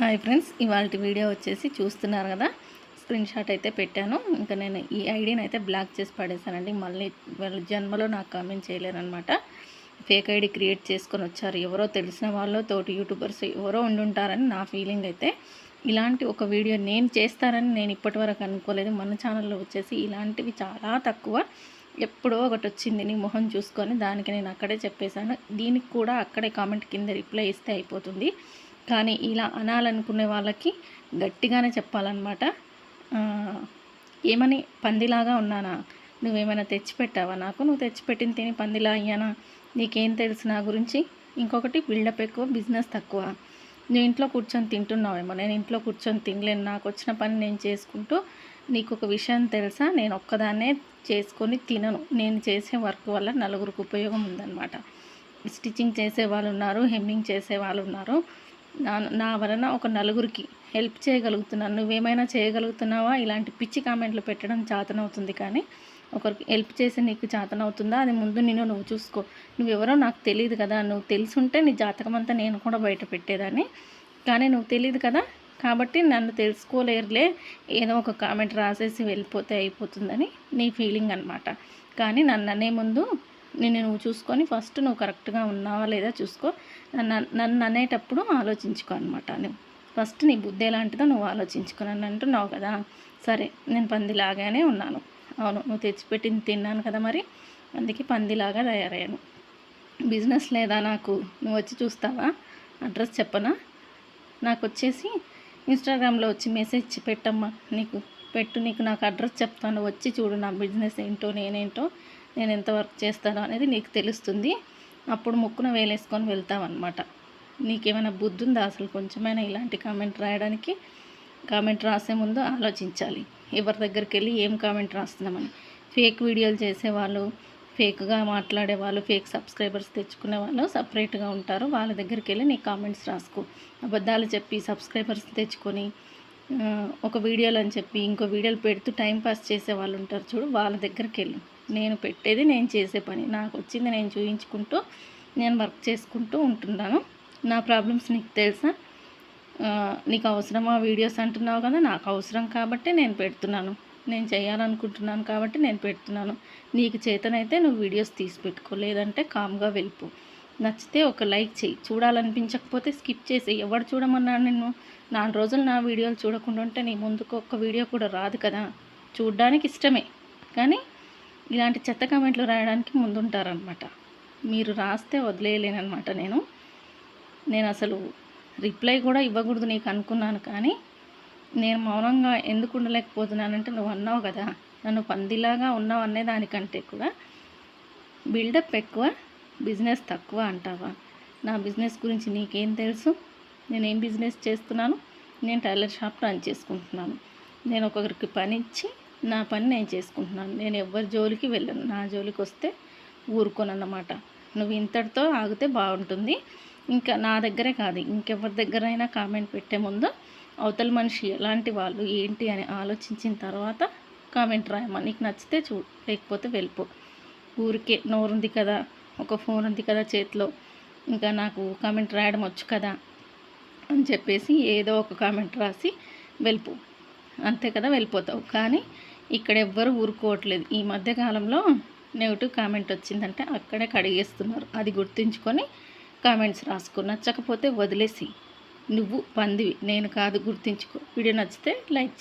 Hi friends ఇవాళ video వచ్చేసి చూస్తున్నారు కదా. స్క్రీన్ షాట్ అయితే పెట్టాను. ఇంకా నేను ఈ ఐడిని అయితే బ్లాక్ చేసి పడేశానండి. మళ్ళీ వాళ్ళ జన్మలో నాకు కామెంట్ చేయలేరనమాట ఫేక్ ఐడి క్రియేట్ చేసుకొని వచ్చారు. ఎవరో తెలిసిన వాళ్ళు తోటి యూట్యూబర్స్ ఎవరో ఉండుంటారని నా ఫీలింగ్ అయితే. ఇలాంటి ఒక వీడియో నేను చేస్తానని నేను ఇప్పటివరకు అనుకోలేదు. మన ఛానల్లో వచ్చేసి ఇలాంటివి చాలా తక్కువ. ఎప్పుడో ఒకటి వచ్చింది నీ మొహం చూసుకొని దానికి నేను అక్కడే చెప్పేశాను. దీనికి కూడా అక్కడే కామెంట్ కింద రిప్లై ఇస్తే అయిపోతుంది. కానీ ఇలా అనాలనుకునే వాళ్ళకి గట్టిగానే చెప్పాలన్నమాట. ఏమని పందిలాగా ఉన్నానా? నువ్వేమైనా తెచ్చిపెట్టావా నాకు? నువ్వు తెచ్చిపెట్టిన తిని పందిలా అయ్యానా? నీకేం తెలుసు నా గురించి? ఇంకొకటి బిల్డప్ ఎక్కువ బిజినెస్ తక్కువ. నువ్వు ఇంట్లో కూర్చొని తింటున్నావేమో. నేను ఇంట్లో కూర్చొని తినలేను. నాకు వచ్చిన పని నేను చేసుకుంటూ నీకు ఒక విషయం తెలుసా? నేను ఒక్కదాన్నే చేసుకొని తినను. నేను చేసే వర్క్ వల్ల నలుగురికి ఉపయోగం ఉందన్నమాట. స్టిచ్చింగ్ చేసే వాళ్ళు ఉన్నారు హెమ్మింగ్ చేసే వాళ్ళు ఉన్నారు. నా నా వలన ఒక నలుగురికి హెల్ప్ చేయగలుగుతున్నాను. నువ్వేమైనా చేయగలుగుతున్నావా? ఇలాంటి పిచ్చి కామెంట్లు పెట్టడం చాతనవుతుంది కానీ ఒకరికి హెల్ప్ చేసి నీకు చాతనవుతుందా? అది ముందు నేను నువ్వు చూసుకో. నువ్వెవరో నాకు తెలియదు కదా. నువ్వు తెలుసుంటే నీ జాతకం అంతా నేను కూడా బయట పెట్టేదాన్ని. కానీ నువ్వు తెలియదు కదా. కాబట్టి నన్ను తెలుసుకోలేరులే. ఏదో ఒక కామెంట్ రాసేసి వెళ్ళిపోతే అయిపోతుందని నీ ఫీలింగ్ అనమాట కానీ నన్ను అనే ముందు నేను నువ్వు చూసుకొని ఫస్ట్ నువ్వు కరెక్ట్గా ఉన్నావా లేదా చూసుకో. నన్ను నన్ను అనేటప్పుడు ఆలోచించుకో అనమాట నువ్వు ఫస్ట్ నీ బుద్ధి ఎలాంటిదో నువ్వు ఆలోచించుకో. నన్ను అంటున్నావు కదా సరే నేను పందిలాగానే ఉన్నాను. అవును నువ్వు తెచ్చిపెట్టింది తిన్నాను కదా మరి అందుకే పందిలాగా తయారయ్యాను. బిజినెస్ లేదా నాకు? నువ్వు వచ్చి చూస్తావా? అడ్రస్ చెప్పనా? నాకు వచ్చేసి ఇన్స్టాగ్రామ్లో వచ్చి మెసేజ్ పెట్టమ్మా. నీకు పెట్టు నీకు నాకు అడ్రస్ చెప్తాను. వచ్చి చూడు నా బిజినెస్ ఏంటో నేనేంటో. నేను ఎంత వర్క్ చేస్తానో అనేది నీకు తెలుస్తుంది. అప్పుడు ముక్కున వేలేసుకొని వెళ్తావన్నమాట. నీకేమైనా బుద్ధి ఉందా అసలు? కొంచెమైనా ఇలాంటి కామెంట్ రాయడానికి. కామెంట్ రాసే ముందు ఆలోచించాలి. ఎవరి దగ్గరికి వెళ్ళి ఏం కామెంట్ రాస్తున్నామని. ఫేక్ వీడియోలు చేసేవాళ్ళు ఫేక్గా మాట్లాడే వాళ్ళు ఫేక్ సబ్స్క్రైబర్స్ తెచ్చుకునే వాళ్ళు సపరేట్గా ఉంటారు. వాళ్ళ దగ్గరికి వెళ్ళి నీ కామెంట్స్ రాసుకో. అబద్ధాలు చెప్పి సబ్స్క్రైబర్స్ తెచ్చుకొని ఒక వీడియోలు అని చెప్పి ఇంకో వీడియోలు పెడుతూ టైంపాస్ చేసే వాళ్ళు ఉంటారు చూడు వాళ్ళ దగ్గరికి వెళ్ళు. నేను పెట్టేది నేను చేసే పని. నాకు వచ్చింది నేను చూయించుకుంటూ నేను వర్క్ చేసుకుంటూ ఉంటున్నాను. నా ప్రాబ్లమ్స్ నీకు తెలుసా? నీకు అవసరమా వీడియోస్ అంటున్నావు కదా నాకు అవసరం కాబట్టి నేను పెడుతున్నాను. నేను చేయాలనుకుంటున్నాను కాబట్టి నేను పెడుతున్నాను. నీకు చేతనైతే నువ్వు వీడియోస్ తీసి పెట్టుకో లేదంటే కామ్గా వెళ్ళిపో. నచ్చితే ఒక లైక్ చేయి. చూడాలనిపించకపోతే స్కిప్ చేసి ఎవడు చూడమన్నాను నేను నాలుగు రోజులు నా వీడియోలు చూడకుండా ఉంటే నీ ముందుకు ఒక్క వీడియో కూడా రాదు కదా. చూడడానికి ఇష్టమే. కానీ ఇలాంటి చెత్త కామెంట్లు రాయడానికి ముందుంటారనమాట మీరు రాస్తే వదిలేయలేనమాట నేను. నేను అసలు రిప్లై కూడా ఇవ్వకూడదు నీకు అనుకున్నాను కానీ నేను మౌనంగా ఎందుకు ఉండలేకపోతున్నానంటే నువ్వు అన్నావు కదా నన్ను పందిలాగా ఉన్నావు అనే దానికంటే కూడా బిల్డప్ ఎక్కువ బిజినెస్ తక్కువ అంటావా? నా బిజినెస్ గురించి నీకేం తెలుసు? నేను ఏం బిజినెస్ చేస్తున్నాను? నేను టైలర్ షాప్ రన్ చేసుకుంటున్నాను. నేను ఒకరికి పని ఇచ్చి నా పని నేను చేసుకుంటున్నాను. నేను ఎవరి జోలికి వెళ్ళను. నా జోలికి వస్తే ఊరుకోనన్నమాట. నువ్వు ఇంతటితో ఆగితే బాగుంటుంది. ఇంకా నా దగ్గరే కాదు ఇంకెవరి దగ్గరైనా కామెంట్ పెట్టే ముందు అవతల మనిషి ఎలాంటి వాళ్ళు ఏంటి అని ఆలోచించిన తర్వాత కామెంట్ రాయమ్మా నీకు నచ్చితే చూ లేకపోతే వెళ్ళిపో. ఊరికే నోరు ఉంది కదా ఒక ఫోన్ ఉంది కదా చేతిలో ఇంకా నాకు కామెంట్ రాయడం వచ్చు కదా అని చెప్పేసి ఏదో ఒక కామెంట్ రాసి వెళ్ళిపో. అంతే కదా వెళ్ళిపోతావు. కానీ ఇక్కడ ఎవ్వరు ఊరుకోవట్లేదు. ఈ మధ్యకాలంలో నెగిటివ్ కామెంట్ వచ్చిందంటే అక్కడే కడిగేస్తున్నారు. అది గుర్తుంచుకొని కామెంట్స్ రాసుకో. నచ్చకపోతే వదిలేసి. నువ్వు పందివి. నేను కాదు గుర్తుంచుకో. వీడియో నచ్చితే లైక్